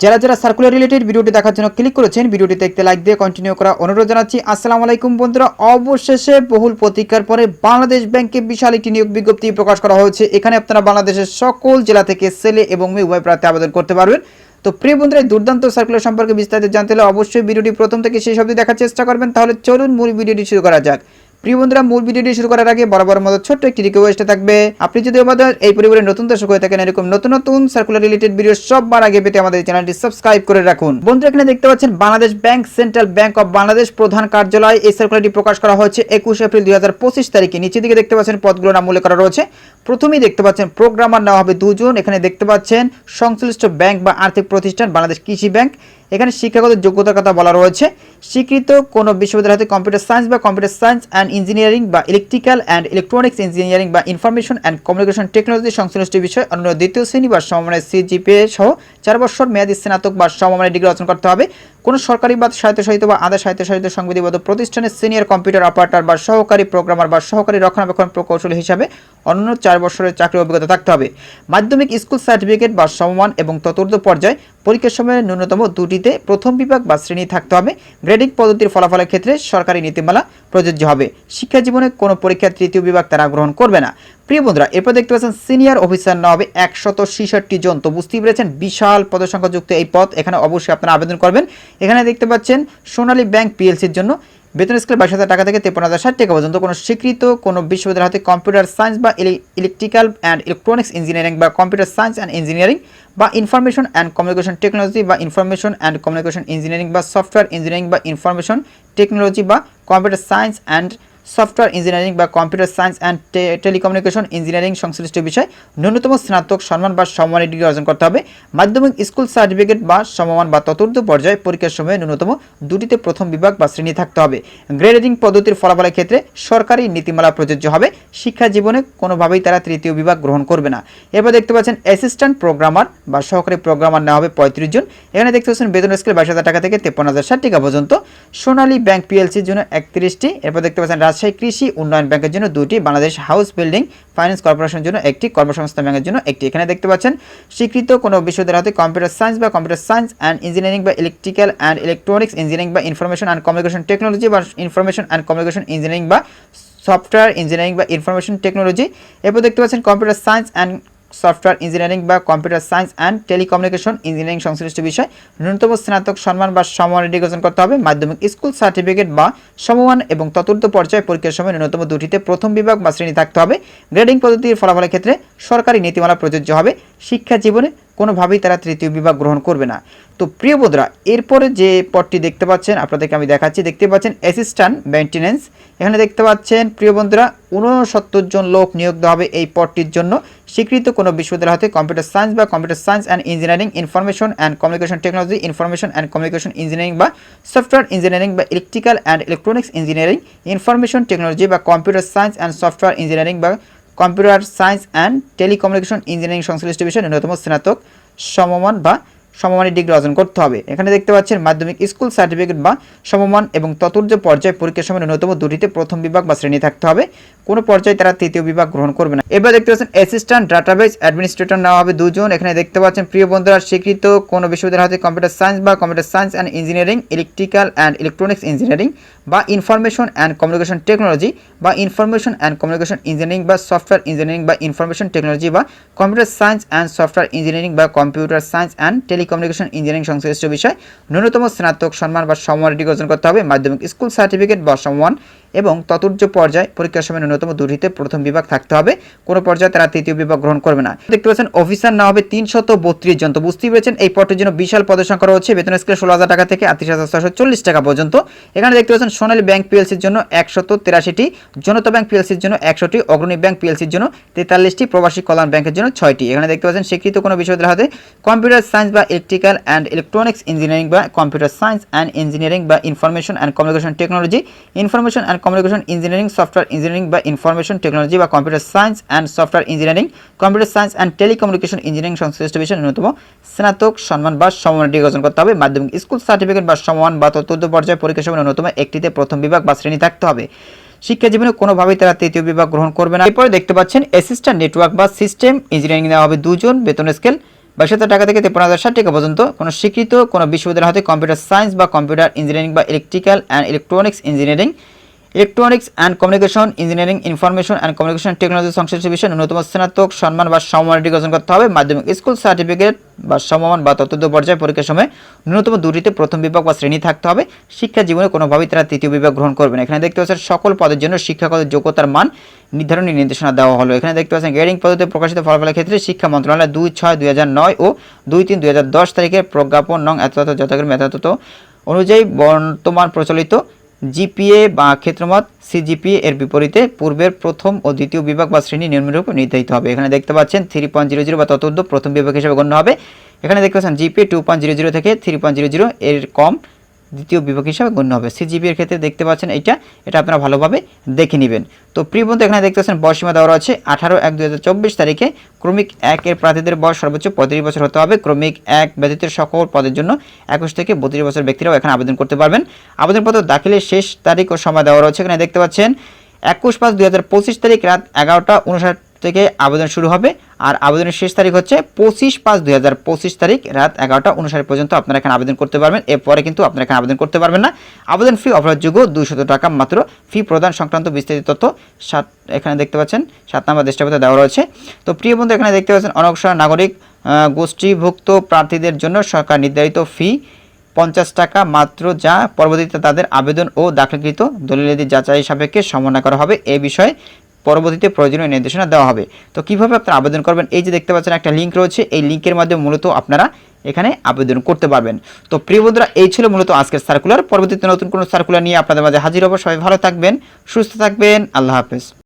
যারা যারা circular related ভিডিওটি দেখার জন্য ক্লিক করেছেন, ভিডিওটি দেখতে লাইক দিয়ে কন্টিনিউ করা অনুরোধ জানাচ্ছি। আসসালামু আলাইকুম বন্ধুরা। অবশেষে বহুল প্রতীক্ষার পরে বাংলাদেশ ব্যাংকে বিশাল একটি নিয়োগ বিজ্ঞপ্তি প্রকাশ করা হয়েছে। এখানে আপনারা বাংলাদেশের সকল জেলা থেকে ছেলে এবং মেয়ে উভয় প্রার্থী আবেদন করতে পারবেন। তো প্রিয় বন্ধুরা দুর্দান্ত সার্কুলার সম্পর্কে বিস্তারিত জানতে হলে অবশ্যই ভিডিওটি প্রথম থেকে শেষ অবধি দেখার চেষ্টা করবেন। তাহলে চলুন মূল ভিডিওটি শুরু করা যাক। প্রিয় বন্ধুরা, মূল ভিডিওটি শুরু করার আগে বরাবর মতো ছোট্ট একটি রিকোয়েস্ট থাকবে। আপনি যদি আমাদের এই পরিবারের নতুন দর্শক হয়ে থাকেন, এরকম নতুন নতুন সার্কুলার রিলেটেড ভিডিও সববার আগে পেতে আমাদের চ্যানেলটি সাবস্ক্রাইব করে রাখুন। বন্ধুরা, এখানে দেখতে পাচ্ছেন Bangladesh bank, central bank of Bangladesh প্রধান কার্যালয়। এই সার্কুলারটি প্রকাশ করা হয়েছে একুশ এপ্রিল দুই হাজার পঁচিশ তারিখে। নিচের দিকে দেখতে পাচ্ছেন পদগুলোর নাম উল্লেখ করা রয়েছে। প্রথমেই দেখতে পাচ্ছেন প্রোগ্রামার নেওয়া হবে দুজন। এখানে দেখতে পাচ্ছেন সংশ্লিষ্ট ব্যাংক বা আর্থিক প্রতিষ্ঠান, বাংলাদেশ কৃষি ব্যাংক। এখানে শিক্ষাগত যোগ্যতার কথা বলা রয়েছে। স্বীকৃত কোনো বিশ্ববিদ্যালয় হাতে কম্পিউটার সায়েন্স বা কম্পিউটার সায়েন্স অ্যান্ড ইঞ্জিনিয়ারিং বা ইলেকট্রিক্যাল অ্যান্ড ইলেকট্রনিক্স ইঞ্জিনিয়ারিং বা ইনফরমেশন অ্যান্ড কমিউনিকেশন টেকনোলজি সংশ্লিষ্ট বিষয় অন্য দ্বিতীয় শ্রেণি বা সমমানের সিজিপিএ সহ চার বছর মেয়াদী স্নাতক বা সমমানের ডিগ্রি অর্জন করতে হবে। কোনো সরকারি বা স্বায়ত্তশাসিত বা আধা স্বায়ত্তশাসিত সংবিধিবদ্ধ প্রতিষ্ঠানের সিনিয়র কম্পিউটার অপারেটর বা সহকারী প্রোগ্রামার বা সহকারী রক্ষণাবেক্ষণ প্রকৌশলী হিসাবে অন্য চার বছরের চাকরি অভিজ্ঞতা থাকতে হবে। মাধ্যমিক স্কুল সার্টিফিকেট বা সমমান এবং চতুর্থ পর্যায়ে পরীক্ষার সময় ন্যূনতম দুটিতে প্রথম বিভাগ বা শ্রেণি থাকতে হবে। গ্রেডিং পদ্ধতির ফলাফলের ক্ষেত্রে সরকারি নীতিমালা প্রযোজ্য হবে। শিক্ষা জীবনে কোনো পরীক্ষার তৃতীয় বিভাগ তারা গ্রহণ করবে না। প্রিয় বন্ধুরা, এরপর দেখতে পাচ্ছেন সিনিয়র অফিসার নেওয়া হবে একশত ছেষট্টি জন তো বুঝতেই পেরেছেন বিশাল পদসংখ্যাযুক্ত এই পদ। এখানে অবশ্যই আপনারা আবেদন করবেন। এখানে দেখতে পাচ্ছেন সোনালী ব্যাংক পিএলসির জন্য। বেতন স্কেল বাইশ হাজার টাকা থেকে তেপন হাজার ষাট টাকা পর্যন্ত। কোনো স্বীকৃত কোনো বিশ্ববিদ্যালয় হাতে কম্পিউটার সায়েন্স বা ইলেকট্রিক্যাল অ্যান্ড ইলেকট্রনিক্স ইঞ্জিনিয়ারিং বা কম্পিউটার সায়েন্স অ্যান্ড ইঞ্জিনিয়ারিং বা ইনফরমেশন অ্যান্ড কমিউনিকেশন টেকনোলজি বা ইনফরমেশন অ্যান্ড কমিউনিকেশন ইঞ্জিনিয়ারিং বা সফটওয়্যার ইঞ্জিনিয়ারিং বা ইনফরমেশন টেকনোলজি বা computer science and software engineering বা computer science and telecommunication engineering সংশ্লিষ্ট বিষয় ন্যূনতম স্নাতক সম্মান বা সমমানের ডিগ্রি অর্জন করতে হবে। মাধ্যমিক স্কুল সার্টিফিকেট বা সমমান বা চতুর্থ পর্যায়ে পরীক্ষার সময় ন্যূনতম দুটিতে প্রথম বিভাগ বা শ্রেণি থাকতে হবে। গ্রেডিং পদ্ধতির ফলাফলের ক্ষেত্রে সরকারি নীতিমালা প্রযোজ্য হবে। শিক্ষা জীবনে কোনোভাবেই তারা তৃতীয় বিভাগ গ্রহণ করবে না। এরপর দেখতে পাচ্ছেন অ্যাসিস্ট্যান্ট প্রোগ্রামার বা সহকারী প্রোগ্রামার নেওয়া হবে পঁয়ত্রিশ জন। এখানে দেখতে পাচ্ছেন বেতন স্কেল বাইশ হাজার টাকা থেকে তেপন হাজার ষাট টাকা পর্যন্ত। সোনালী ব্যাংক পিএলসির জন্য একত্রিশটি। এরপর দেখতে পাচ্ছেন রাজশাহী কৃষি উন্নয়ন ব্যাংকের জন্য দুটি, বাংলাদেশ হাউস বিল্ডিং ফাইন্যান্স কর্পোরেশনের জন্য একটি কর্মসংস্থান ব্যাংকের জন্য একটি। এখানে দেখতে পাচ্ছেন, স্বীকৃত কোনো বিশ্ববিদ্যালয় হতে কম্পিউটার সায়েন্স বা কম্পিউটার সায়েন্স অ্যান্ড ইঞ্জিনিয়ারিং বা ইলেকট্রিক্যাল অ্যান্ড ইলেকট্রনিক্স ইঞ্জিনিয়ারিং বা ইনফরমেশন অ্যান্ড কমিউনিকেশন টেকনোলজি বা ইনফরমেশন অ্যান্ড কমিউনিকেশন ইঞ্জিনিয়ারিং বা সফটওয়্যার ইঞ্জিনিয়ারিং বা ইনফরমেশন টেকনোলজি। এরপর দেখতে পাচ্ছেন, computer science and software engineering বা computer science and telecommunication engineering সংশ্লিষ্ট বিষয় ন্যূনতম স্নাতক সম্মান বা সমমান ডিগ্রি করতে হবে। মাধ্যমিক স্কুল সার্টিফিকেট বা সমমান এবং চতুর্থ পর্যায়ে পরীক্ষার সময় ন্যূনতম দুটিতে প্রথম বিভাগ বা শ্রেণি থাকতে হবে। গ্রেডিং পদ্ধতির ফলাফলের ক্ষেত্রে সরকারি নীতিমালা প্রযোজ্য হবে। শিক্ষা জীবনে কোনোভাবেই তারা তৃতীয় বিভাগ গ্রহণ করবে না। তো প্রিয় বোধরা এরপরে যে পদটি দেখতে পাচ্ছেন, আপনাদেরকে আমি দেখাচ্ছি, দেখতে পাচ্ছেন অ্যাসিস্ট্যান্ট মেনটেন্যান্স এখানে দেখতে পাচ্ছেন, প্রিয় বন্ধুরা উনসত্তর জন লোক নিয়োগ দেওয়া হবে এই পদটির জন্য। স্বীকৃত কোনো বিশ্ববিদ্যালয় হতে কম্পিউটার সায়েন্স বা computer science and engineering information and communication technology information and communication engineering বা সফটওয়্যার ইঞ্জিনিয়ারিং বা electrical and electronics engineering information technology বা computer science and software engineering বা computer science and telecommunication engineering সংশ্লিষ্ট বিষয়ে ন্যূনতম স্নাতক সমমান বা সমমানের ডিগ্রি অর্জন করতে হবে। এখানে দেখতে পাচ্ছেন মাধ্যমিক স্কুল সার্টিফিকেট বা সমমান এবং চতুর্থ পর্যায়ে পরীক্ষার সময় ন্যূনতম দুটিতে প্রথম বিভাগ বা শ্রেণি থাকতে হবে। কোনো পর্যায়ে তারা তৃতীয় বিভাগ গ্রহণ করবে না। এবার দেখতে পাচ্ছেন অ্যাসিস্ট্যান্ট ডাটাবেস অ্যাডমিনিস্ট্রেটর নেওয়া হবে দুজন। এখানে দেখতে পাচ্ছেন প্রিয় বন্ধুরা, স্বীকৃত কোনো বিশ্ববিদ্যালয় হাতে কম্পিউটার সায়েন্স বা computer science and engineering electrical and electronics engineering বা ইনফরমেশন অ্যান্ড কমিউনিকেশন টেকনোলজি বা ইনফরমেশন অ্যান্ড কমিউনিকেশন ইঞ্জিনিয়ারিং বা সফটওয়্যার ইঞ্জিনিয়ারিং বা ইনফরমেশন টেকনোলজি বা computer science and software engineering বা computer science and telecommunication engineering সংশ্লিষ্ট বিষয়। ন্যূনতম স্নাতক সম্মান বা সমমান ডিগ্রি অর্জন করতে হবে। মাধ্যমিক স্কুল সার্টিফিকেট বা সমমান এবং চতুর্থ পর্যায়ে পরীক্ষার সময় ন্যূনতম দুটিতে প্রথম বিভাগ থাকতে হবে। কোনো পর্যায়ে তারা তৃতীয় বিভাগ গ্রহণ করবে না। দেখতে পাচ্ছেন, অফিসার না হবে তিনশত বত্রিশ জন। তো বুঝতেই পেরেছেন, এই পটের জন্য বিশাল পদের সংখ্যা রয়েছে। বেতন স্কেল ষোলো হাজার টাকা থেকে আটত্রিশ হাজার ছশো চল্লিশ টাকা পর্যন্ত। এখানে দেখতে পাচ্ছেন, সোনালী ব্যাংক পিএলসির জন্য একশত তেরাশিটি, জনতা ব্যাংক পিএলসির জন্য একশোটি, অগ্রণী ব্যাংক পিএলসির জন্য তেতাল্লিশটি, প্রবাসী কল্যাণ ব্যাংকের জন্য ছয়টি। এখানে দেখতে পাচ্ছেন, স্বীকৃত কোনো বিশ্ববিদ্যালয় হাতে কম্পিউটার সায়েন্স বা ইলেকট্রিক্যাল অ্যান্ড ইলেকট্রনিক্স ইঞ্জিনিয়ারিং বা কম্পিউটার সায়েন্স অ্যান্ড ইঞ্জিনিয়ারিং বা information and communication technology information and communication engineering software engineering বা ইনফরমেশন টেকনোলজি বা computer science and software engineering computer science and telecommunication engineering সংশ্লিষ্ট বিষয়ে ন্যূনতম স্নাতক সম্মান বা সমমান ডিগ্রি অর্জন করতে হবে। মাধ্যমিক স্কুল সার্টিফিকেট বা সমান বা চতুর্থ পর্যায়ে পরীক্ষা সময় ন্যূনতম একটিতে প্রথম বিভাগ বা শ্রেণি থাকতে হবে। শিক্ষা জীবনে কোনোভাবেই তারা তৃতীয় বিভাগ গ্রহণ করবে না। এরপরে দেখতে পাচ্ছেন অ্যাসিস্ট্যান্ট নেটওয়ার্ক বা সিস্টেম ইঞ্জিনিয়ারিং নেওয়া হবে। দুজন বেতন স্কেল বাইশ হাজার টাকা থেকে তেপন্ন হাজার ষাট টাকা পর্যন্ত কোনো স্বীকৃত কোনো বিশ্ববিদ্যালয় হতে কম্পিউটার সায়েন্স বা কম্পিউটার ইঞ্জিনিয়ারিং বা electrical and electronics engineering electronics and communication, engineering, information and communication technology সংশ্লিষ্ট বিষয়ে ন্যূনতম স্নাতক সম্মান বা সমমান ডিগ্রি করতে হবে। মাধ্যমিক স্কুল সার্টিফিকেট বা সমমান বা তত্ত্ব পর্যায়ে পরীক্ষার সময় ন্যূনতম দুটিতে প্রথম বিভাগ বা শ্রেণি থাকতে হবে। শিক্ষা জীবনে কোনোভাবেই তারা তৃতীয় বিভাগ গ্রহণ করবে না। এখানে দেখতে পাচ্ছেন সকল পদের জন্য শিক্ষাগত যোগ্যতার মান নির্ধারণী নির্দেশনা দেওয়া হলো। এখানে দেখতে পাচ্ছেন গ্রেডিং পদ্ধতিতে প্রকাশিত ফলাফলের ক্ষেত্রে শিক্ষা মন্ত্রণালয় দুই ছয় দুই হাজার নয় ও দুই তিন দুই হাজার দশ তারিখে প্রজ্ঞাপন নং এত যথাক্রমে এত অনুযায়ী বর্তমান প্রচলিত জিপিএ বা ক্ষেত্রমত সিজিপিএ এর বিপরীতে পূর্বের প্রথম ও দ্বিতীয় বিভাগ বা শ্রেণি উপর নির্ধারিত হবে। এখানে দেখতে পাচ্ছেন থ্রি পয়েন্ট জিরো জিরো বা ততোর্ধ প্রথম বিভাগ হিসেবে গণ্য হবে। এখানে দেখতে পাচ্ছেন GPA two point zero zero থেকে থ্রি পয়েন্ট জিরো জিরো এর কম। দ্বিতীয় বিভাগ হিসাবে গণ্য হবে। সিজিপি এর ক্ষেত্রে দেখতে পাচ্ছেন এইটা, এটা আপনারা ভালোভাবে দেখে নেবেন। তো প্রিয় বন্ধু, এখানে দেখতে পাচ্ছেন বয়সীমা দেওয়া আছে আঠারো এক দু তারিখে ক্রমিক এক এর প্রার্থীদের বয়স সর্বোচ্চ পঁয়ত্রিশ বছর হতে হবে। ক্রমিক এক ব্যতীত সকল পদের জন্য একুশ থেকে বত্রিশ বছর ব্যক্তিরাও এখানে আবেদন করতে পারবেন। আবেদনপত্র দাখিলের শেষ তারিখ ও সময় দেওয়া রয়েছে। এখানে দেখতে পাচ্ছেন একুশ পাঁচ দুই তারিখ রাত এগারোটা উনষাট থেকে আবেদন শুরু হবে। আর আবেদনের শেষ তারিখ হচ্ছে পঁচিশ পাঁচ দুই তারিখ রাত এগারোটা উনষাট পর্যন্ত আপনারা এখানে আবেদন করতে পারবেন। এরপরে কিন্তু আপনারা এখানে আবেদন করতে পারবেন না। আবেদন ফি অপরাধযোগ্য দুইশত টাকা মাত্র। ফি প্রদান সংক্রান্ত বিস্তারিত তথ্য সাত এখানে দেখতে পাচ্ছেন। সাত নম্বর দৃষ্টাপতে দেওয়া রয়েছে। তো প্রিয় বন্ধু, এখানে দেখতে পাচ্ছেন অনগ্রসর নাগরিক গোষ্ঠীভুক্ত প্রার্থীদের জন্য সরকার নির্ধারিত ফি পঞ্চাশ টাকা মাত্র, যা পরবর্তীতে তাদের আবেদন ও দাখিলকৃত দলিলাদি যাচাই সাপেক্ষে সমন্বয় করা হবে। এ বিষয়ে পরবর্তীতে প্রয়োজনীয় নির্দেশনা দেওয়া হবে। তো কীভাবে আপনারা আবেদন করবেন? এই যে দেখতে পাচ্ছেন একটা লিঙ্ক রয়েছে। এই লিঙ্কের মাধ্যমে মূলত আপনারা এখানে আবেদন করতে পারবেন। তো প্রিয় বন্ধুরা, এই ছিল মূলত আজকের সার্কুলার পরবর্তীতে নতুন কোনো সার্কুলার নিয়ে আপনাদের মাঝে হাজির হব। সবাই ভালো থাকবেন, সুস্থ থাকবেন। আল্লাহ হাফেজ।